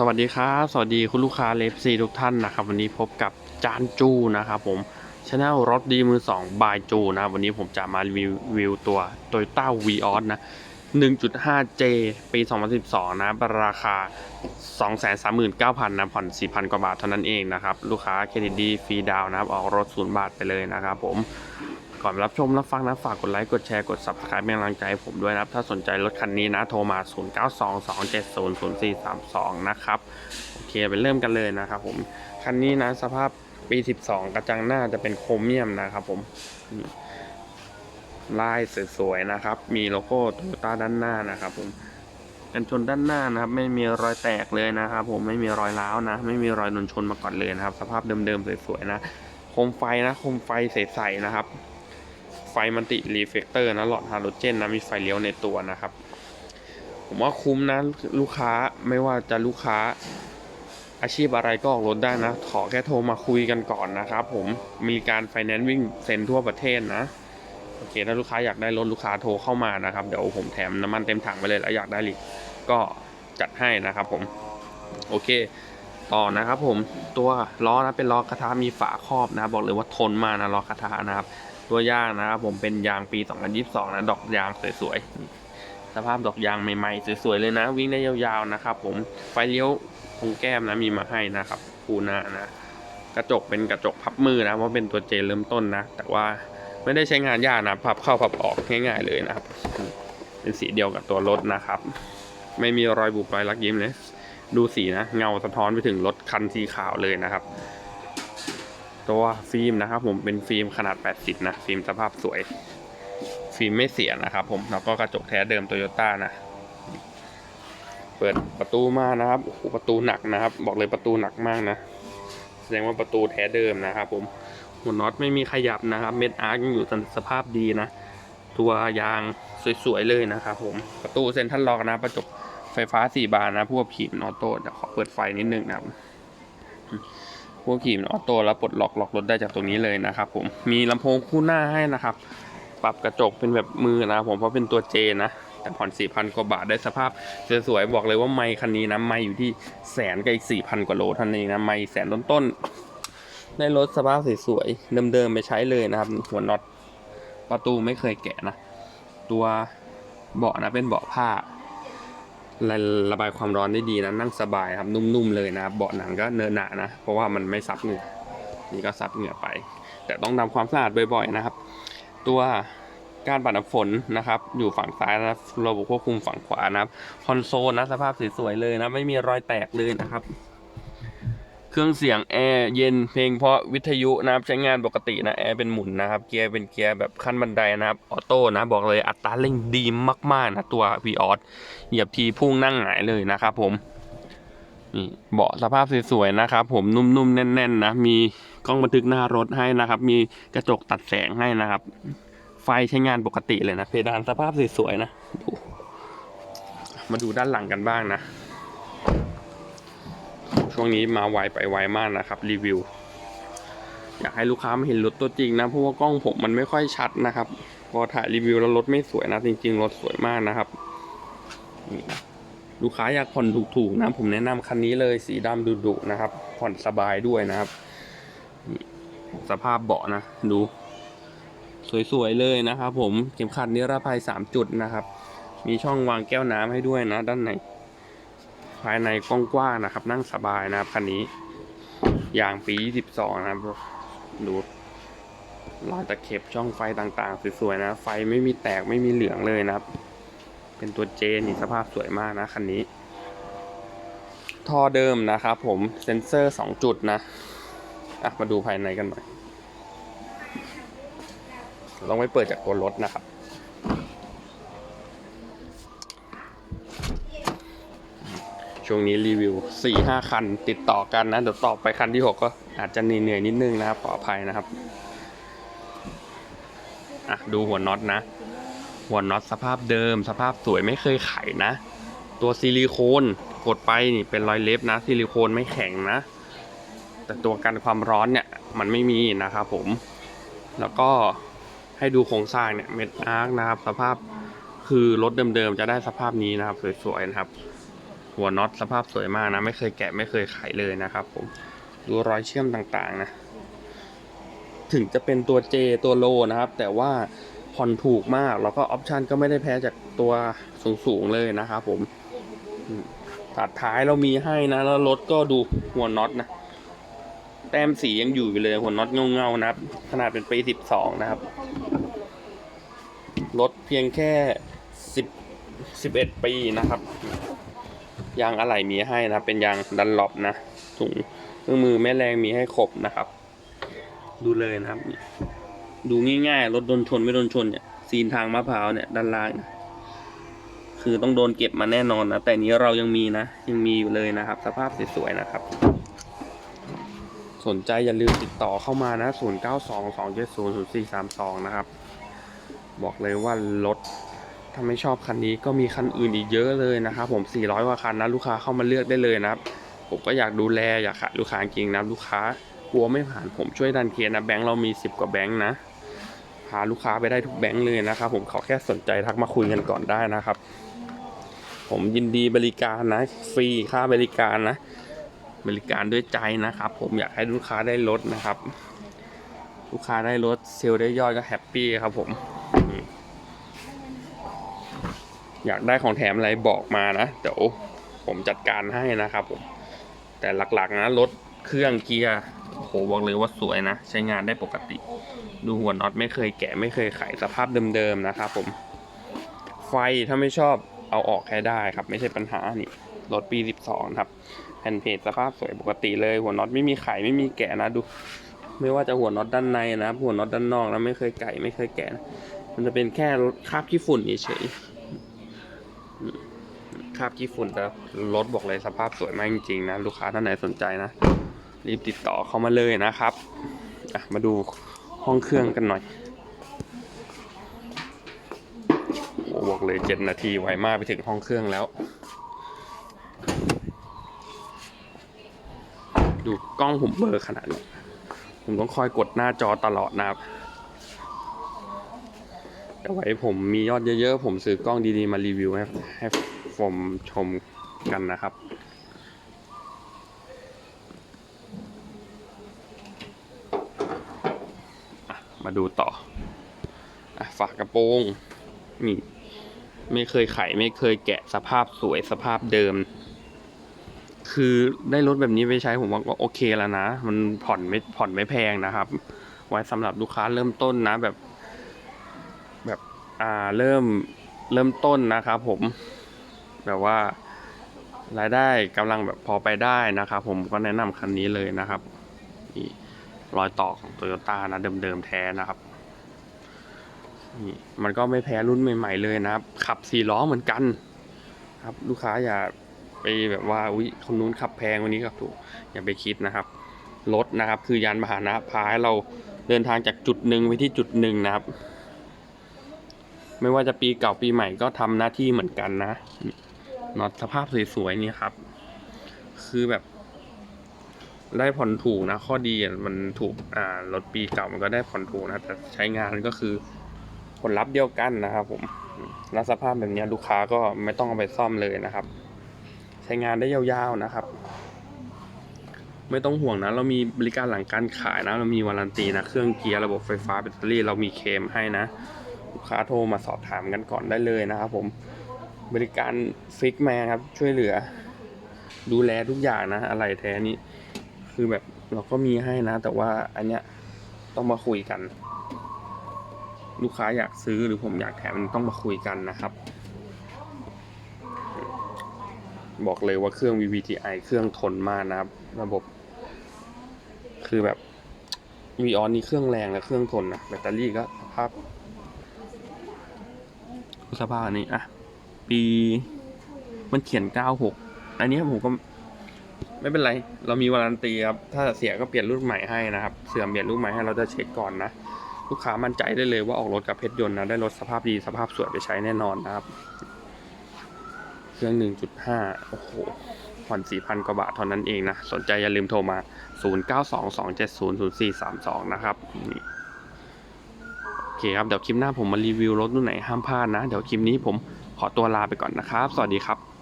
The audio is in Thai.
สวัสดีครับ สวัสดีคุณลูกค้าเลฟซีทุกท่านนะครับ วันนี้พบกับจานจูนะครับผมช anel รถดีมือ2บายจูนะวันนี้ผมจะมารีวิวตัว Toyota v ีออสนะ 1.5J ปี 2012 นะ ราคา 239,000 นะ ผ่อน 4,000 กว่าบาทเท่านั้นเองนะครับ ลูกค้าเครดิตดีฟรีดาวน์นะครับ ออกรถศูนย์บาทไปเลยนะครับผม ก่อนรับชมรับฟังนะฝากกดไลค์กดแชร์กด subscribe เป็นกำลังใจให้ผมด้วยนะครับ ถ้าสนใจรถคันนี้นะโทรมา 0922700432 นะครับ โอเคไปเริ่มกันเลยนะครับผม คันนี้นะสภาพปี 12 กระจังหน้าจะเป็นโครเมียมนะครับผมลายสวยๆนะครับ มีโลโก้โตโยต้าด้านหน้านะครับ ผมกันชนด้านหน้านะครับ ไม่มีรอยแตกเลยนะครับ ผมไม่มีรอยร้าวนะ ไม่มีรอยโดนชนมาก่อนเลยนะครับ สภาพเดิมๆสวยๆนะโคมไฟนะโคมไฟใสๆนะครับ ไฟมันติรีเฟกเตอร์นะหลอดฮาโลเจนนะมีไฟเลี้ยวในตัวนะครับ ผมว่าคุ้มนะลูกค้าไม่ว่าจะลูกค้าอาชีพอะไรก็ออกรถได้นะ ขอแค่โทรมาคุยกันก่อนนะครับผมมีการไฟแนนซ์วิ่งเซ็นทั่วประเทศนะโอเคถ้าลูกค้าอยากได้รถลูกค้าโทรเข้ามานะครับ เดี๋ยวผมแถมน้ำมันเต็มถังไปเลยแล้วอยากได้ลิก็จัดให้นะครับผมโอเค ต่อนะครับผมตัวล้อนะเป็นล้อกระทะมีฝาครอบนะบบอกเลยว่าทนมากนะล้อกระทะนะครับ ตัวยางนะครับผมเป็นยางปี 2022 นะดอกยางสวยๆ สภาพดอกยางใหม่ๆ สวยๆ เลยนะ วิ่งได้ยาวๆ นะครับผมไฟเลี้ยวตรงแก้มนะมีมาให้นะครับคูหน้านะ กระจกเป็นกระจกพับมือนะเพราะเป็นตัวเจเริ่มต้นนะ แต่ว่าไม่ได้ใช้งานยากนะพับเข้าพับออกง่ายๆเลยนะครับ เป็นสีเดียวกับตัวรถนะครับ ไม่มีรอยบุบรอยลักยิ้มเลยดูสีนะเงาสะท้อนไปถึงรถคันสีขาวเลยนะครับ ตัวฟิล์มนะครับผมเป็นฟิล์มขนาด 80 นะ ฟิล์มสภาพสวย ฟิล์มไม่เสียนะครับผมแล้วก็กระจกแท้เดิมโตโยต้านะเปิดประตูมานะครับโอ้โหประตูหนักนะครับ บอกเลยประตูหนักมากนะ แสดงว่าประตูแท้เดิมนะครับผมหัวน็อตไม่มีขยับนะครับ เม็ดอาร์คยังอยู่สภาพดีนะ ตัวยางสวยๆเลยนะครับผมประตูเซ็นทรัลล็อกนะกระจกไฟฟ้าสี่บานนะพวกผีมันออโต้เดี๋ยวขอเปิดไฟนิดนึงนะครับ วกขี่มันออโต้แล้วปลดล็อกล็อกรถได้จากตรงนี้เลยนะครับผมมีลำโพงคู่หน้าให้นะครับ ปรับกระจกเป็นแบบมือนะผมเพราะเป็นตัวเจนะแต่ผ่อนสี่พันกว่าบาทได้สภาพสวยๆบอกเลยว่าไมค์คันนี้นะไมค์อยู่ที่แสนกับอีกสี่พันกว่าโลท่านั้นเองนะไมค์แสนต้นๆได้รถสภาพสวยๆเดิมๆไปใช้เลยนะครับ หัวน็อตประตูไม่เคยแกะนะ ตัวเบาะนะเป็นเบาะผ้า ระระบายความร้อนได้ดีนะนั่งสบายครับนุ่มๆเลยนะครับเบาะหนังก็เนอหนานะเพราะว่ามันไม่ซับเหงื่อนี่ก็ซับเหงื่อไป แต่ต้องทำความสะอาดบ่อยๆนะครับ ตัวการปัดน้ำฝนนะครับอยู่ฝั่งซ้ายนะระบบควบคุมฝั่งขวานะครับคอนโซลนะสภาพสวยๆเลยนะไม่มีรอยแตกเลยนะครับ เครื่องเสียงแอร์เย็นเพลงเพราะวิทยุนะครับใช้งานปกตินะแอร์เป็นหมุนนะครับเกียร์เป็นเกียร์แบบขั้นบันไดนะครับออโต้นะบอกเลยอัตราเร่งดีมากๆนะตัว v ีออสเหยียบทีพุ่งนั่งหงายเลยนะครับผมนี่เบาะสภาพสวยๆนะครับผมนุ่มๆแน่นๆนะมีกล้องบันทึกหน้ารถให้นะครับ มีกระจกตัดแสงให้นะครับ ไฟใช้งานปกติเลยนะเพดานสภาพสวยๆนะมาดูด้านหลังกันบ้างนะ ช่วงนี้มาไวไปไวมากนะครับรีวิว อยากให้ลูกค้ามาเห็นรถตัวจริงนะเพราะว่ากล้องผมมันไม่ค่อยชัดนะครับ พอถ่ายรีวิวแล้วรถไม่สวยนะจริง ๆ รถสวยมากนะครับลูกค้าอยากผ่อนถูกๆนะผมแนะนำคันนี้เลยสีดำดุๆนะครับ ผ่อนสบายด้วยนะครับสภาพเบาะนะดู สวยๆเลยนะครับ ผมเข็มขัดนิรภัยสามจุดนะครับ มีช่องวางแก้วน้ำให้ด้วยนะ ด้านใน ภายในกว้างๆนะครับ นั่งสบายนะครับคันนี้ยางปี 22 นะครับดูรอยตะเข็บช่องไฟต่างๆ สวยๆนะ ไฟไม่มีแตกไม่มีเหลืองเลยนะครับ เป็นตัวเจนี่สภาพสวยมากนะคันนี้ ท่อเดิมนะครับผมเซ็นเซอร์ 2 จุดนะอะมาดูภายในกันหน่อยลองไปเปิดจากตัวรถนะครับ ช่วงนี้รีวิว 4-5 คันติดต่อกันนะเดี๋ยวต่อไปคันที่ 6 ก็อาจจะเหนื่อยนิดนึงนะครับขออภัยนะครับอะดูหัวน็อตนะ หัวน็อตสภาพเดิม สภาพสวยไม่เคยไขนะ ตัวซิลิโคนกดไปนี่เป็นรอยเล็บนะซิลิโคนไม่แข็งนะ แต่ตัวกันความร้อนเนี่ยมันไม่มีนะครับผม แล้วก็ให้ดูโครงสร้างเนี่ยเม็ดอาร์คนะครับ สภาพคือรถเดิมๆจะได้สภาพนี้นะครับสวยๆนะครับ หัวน็อตสภาพสวยมากนะ ไม่เคยแกะไม่เคยไขเลยนะครับผมดูรอยเชื่อมต่างๆนะ ถึงจะเป็นตัว J ตัวโลนะครับ แต่ว่าผ่อนถูกมาก แล้วก็ออปชันก็ไม่ได้แพ้จากตัวสูงๆเลยนะครับผมตัดท้ายเรามีให้นะ แล้วรถก็ดูหัวน็อตนะแต้มสียังอยู่อยู่เลยหัวน็อตเงาๆนะครับ ขนาดเป็นปี12นะครับรถเพียงแค่10 11ปีนะครับ ยางอะไหล่มีให้นะ เป็นยางดันล็อปนะถุงเครื่องมือแม่แรงมีให้ครบนะครับ ดูเลยนะครับ ดูง่ายๆ รถโดนชนไม่โดนชนเนี่ยซีนทางมะพร้าวเนี่ยด้านล่างนะคือต้องโดนเก็บมาแน่นอนนะแต่นี้เรายังมีนะ ยังมีอยู่เลยนะครับ สภาพสวยๆนะครับ สนใจอย่าลืมติดต่อเข้ามานะ 0 9 2 2 7 0 0 4 3 2 นะครับ บอกเลยว่ารถ ถ้าไม่ชอบคันนี้ก็มีคันอื่นอีกเยอะเลยนะครับผม 400 กว่าคันนะลูกค้าเข้ามาเลือกได้เลยนะครับ ผมก็อยากดูแลอยากขายลูกค้าจริงนะลูกค้ากลัวไม่ผ่านผมช่วยดันเคสนะแบงค์เรามี 10 กว่าแบงค์นะพาลูกค้าไปได้ทุกแบงค์เลยนะครับผมขอแค่สนใจทักมาคุยกันก่อนได้นะครับ ผมยินดีบริการนะ ฟรีค่าบริการนะ บริการด้วยใจนะครับ ผมอยากให้ลูกค้าได้ลดนะครับ ลูกค้าได้ลดเซลล์ได้ยอดก็แฮปปี้ครับผม อยากได้ของแถมอะไรบอกมานะเดี๋ยวผมจัดการให้นะครับผมแต่หลักๆนะรถเครื่องเกียร์โหบอกเลยว่าสวยนะ ใช้งานได้ปกติ ดูหัวน็อตไม่เคยแกะไม่เคยไขสภาพเดิมๆนะครับผม ไฟถ้าไม่ชอบเอาออกแค่ได้ครับ ไม่ใช่ปัญหานี่รถปี 12 ครับแผ่นเพจสภาพสวยปกติเลย หัวน็อตไม่มีไขไม่มีแกะนะดู ไม่ว่าจะหัวน็อตด้านในนะหัวน็อตด้านนอกนะไม่เคยไก่ไม่เคยแกะนะมันจะเป็นแค่คราบขี้ฝุ่นเฉย คราบขี้ฝุ่นแต่รถบอกเลยสภาพสวยมากจริงๆนะ ลูกค้าท่านไหนสนใจนะ รีบติดต่อเข้ามาเลยนะครับมาดูห้องเครื่องกันหน่อยโอ้บอกเลยเจ็ดนาทีไวมากไปถึงห้องเครื่องแล้ว ดูกล้องผมเบอร์ขนาดนี้ผมต้องคอยกดหน้าจอตลอดนะครับ แต่ไว้ผมมียอดเยอะๆ ผมซื้อกล้องดีๆ มารีวิวให้ให้ผมชมกันนะครับมาดูต่ออฝากระโปรงนี่ไม่เคยไขไม่เคยแกะสภาพสวยสภาพเดิม คือได้รถแบบนี้ไปใช้ผมว่าก็โอเคแล้วนะ มันผ่อนไม่ผ่อนไม่แพงนะครับ ไว้สำหรับลูกค้าเริ่มต้นนะแบบ อ่าเริ่มเริ่มต้นนะครับผมแบบว่ารายได้กำลังแบบพอไปได้นะครับผมก็แนะนำคันนี้เลยนะครับนี่รอยต่อของโตโยต้านะเดิมๆแท้นะครับนี่มันก็ไม่แพ้รุ่นใหม่ ๆ เลยนะครับ ขับสี่ล้อเหมือนกัน ครับลูกค้าอย่าไปแบบว่าอุ้ยคนนู้นขับแพงวันนี้ขับถูกอย่าไปคิดนะครับรถนะครับคือยานพาหนะพาให้เราเดินทางจากจุดหนึ่งไปที่จุดหนึ่งนะครับ ไม่ว่าจะปีเก่าปีใหม่ก็ทำหน้าที่เหมือนกันนะน็อตสภาพสวยๆนี่ครับ คือแบบ ได้ผ่อนถูกนะ ข้อดีมันถูกอ่ารถปีเก่ามันก็ได้ผ่อนถูกนะแต่ใช้งานก็คือผลลัพธ์เดียวกันนะครับ ผมแล้วสภาพแบบนี้ลูกค้าก็ไม่ต้องเอาไปซ่อมเลยนะครับ ใช้งานได้ยาวๆนะครับ ไม่ต้องห่วงนะ เรามีบริการหลังการขายนะ เรามีวารันตีนะ เครื่องเกียร์ระบบไฟฟ้าแบตเตอรี่เรามีเคมให้นะ ลูกค้าโทรมาสอบถามกันก่อนได้เลยนะครับผมบริการฟิกแมนครับ ช่วยเหลือ ดูแลทุกอย่างนะ อะไรแท้นี้ คือแบบเราก็มีให้นะ แต่ว่าอันเนี้ยต้องมาคุยกัน ลูกค้าอยากซื้อหรือผมอยากแถมมันต้องมาคุยกันนะครับ บอกเลยว่าเครื่อง VVTi เครื่องทนมากนะครับ ระบบ คือแบบ v ีออนนี่เครื่องแรงและเครื่องทนนะแบตเตอรี่ก็สภาพ สภาพอันนี้อะ ปีมันเขียน96อันนี้ผมก็ไม่เป็นไร เรามีวารันตีครับ ถ้าเสียก็เปลี่ยนรุ่นใหม่ให้นะครับ เสื่อมเปลี่ยนรุ่นใหม่ให้เราจะเช็คก่อนนะ ลูกค้ามั่นใจได้เลยว่าออกรถกับเพชรยนต์นะ ได้รถสภาพดีสภาพสวยไปใช้แน่นอนนะครับ เครื่อง 1.5 โอ้โห ผ่อน4,000 กว่าบาทเท่านั้นเองนะ สนใจอย่าลืมโทรมา 0922700432 นะครับนี่ เคครับ เดี๋ยวคลิปหน้าผมมารีวิวรถรุ่นไหนห้ามพลาดนะ เดี๋ยวคลิปนี้ผมขอตัวลาไปก่อนนะครับ สวัสดีครับ